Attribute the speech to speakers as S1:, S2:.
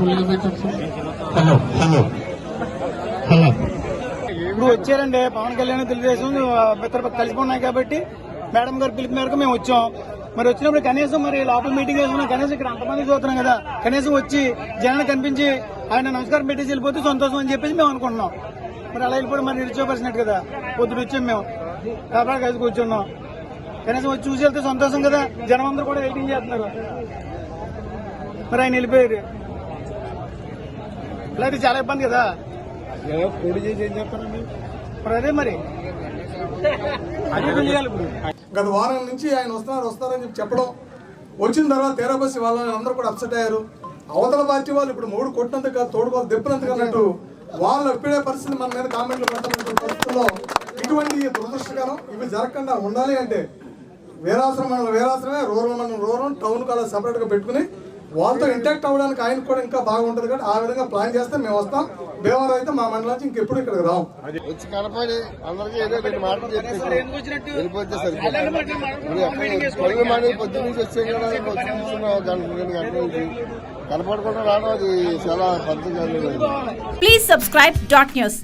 S1: Hello hello. Hello. ఇప్పుడు వచ్చారండి. పవన్ కళ్యాణ్ తెలుగుదేశం మిత్ర కలిసిపోన్నాయి కాబట్టి మేడం గారు పిలుపు మేరకు మేము వచ్చాం. మరి వచ్చినప్పుడు కనీసం మరి లోపల మీటింగ్ వేసుకున్నాం కనీసం ఇక్కడ అంతమంది చూస్తున్నాం కదా. కనీసం వచ్చి జనాన్ని కనిపించి ఆయన నమస్కారం పెట్టి వెళ్ళిపోతే సంతోషం అని చెప్పేసి మేము అనుకుంటున్నాం. మరి అలా వెళ్ళిపోవడం మరి నిలిచోపరిచినట్టు కదా. పొద్దున వచ్చాం మేము. కాబట్టి కలిసి కూర్చున్నాం. కనీసం వచ్చి చూసి వెళ్తే సంతోషం కదా. జనం అందరూ కూడా వెయిటింగ్ చేస్తున్నారు. మరి ఆయన వెళ్ళిపోయారు. ఇలా అయితే చాలా ఇబ్బంది కదా?
S2: పొడి చేసి ఏం చెప్తారండి
S1: మరి అదే మరి. అది చేయాలి ఇప్పుడు.
S3: గత వారం నుంచి ఆయన వస్తున్నారు వస్తారని చెప్పి చెప్పడం. వచ్చిన తర్వాత తేరాబస్సి వాళ్ళని అందరూ కూడా అప్సెట్ అయ్యారు. అవతల పార్టీ వాళ్ళు ఇప్పుడు మూడు కొట్టినందుకు కాదు తోడుకోవాలి దెప్పినందుకు అన్నట్టు వాళ్ళు ఎప్పుడే పరిస్థితి మన మీద కామెంట్లు పెడుతున్నటువంటి పరిస్థితుల్లో ఇటువంటి దురదృష్టకరం ఇవి జరగకుండా ఉండాలి అంటే వీరాశ్రమం మండలం వీరాశ్రమే రూరల్ మండలం రూరల్ టౌన్ కాలేజ్ సపరేట్గా పెట్టుకుని వాళ్ళతో ఇంటాక్ట్ అవ్వడానికి ఆయనకు కూడా ఇంకా బాగుంటుంది కాబట్టి ఆ విధంగా ప్లాన్ చేస్తే మేము వస్తాం. భీమవరం అయితే మా మండలం నుంచి ఇంకెప్పుడు ఇక్కడికి రాం
S2: వచ్చి కనపడి అందరికీ ఏదో రెండు మాటలు చెప్పేసి వెళ్ళిపోతే సరిపోతుంది పొద్దు నుంచి వచ్చే కదా కనపడకుండా రావడం అది చాలా పద్ధతి
S4: Please subscribe dot news.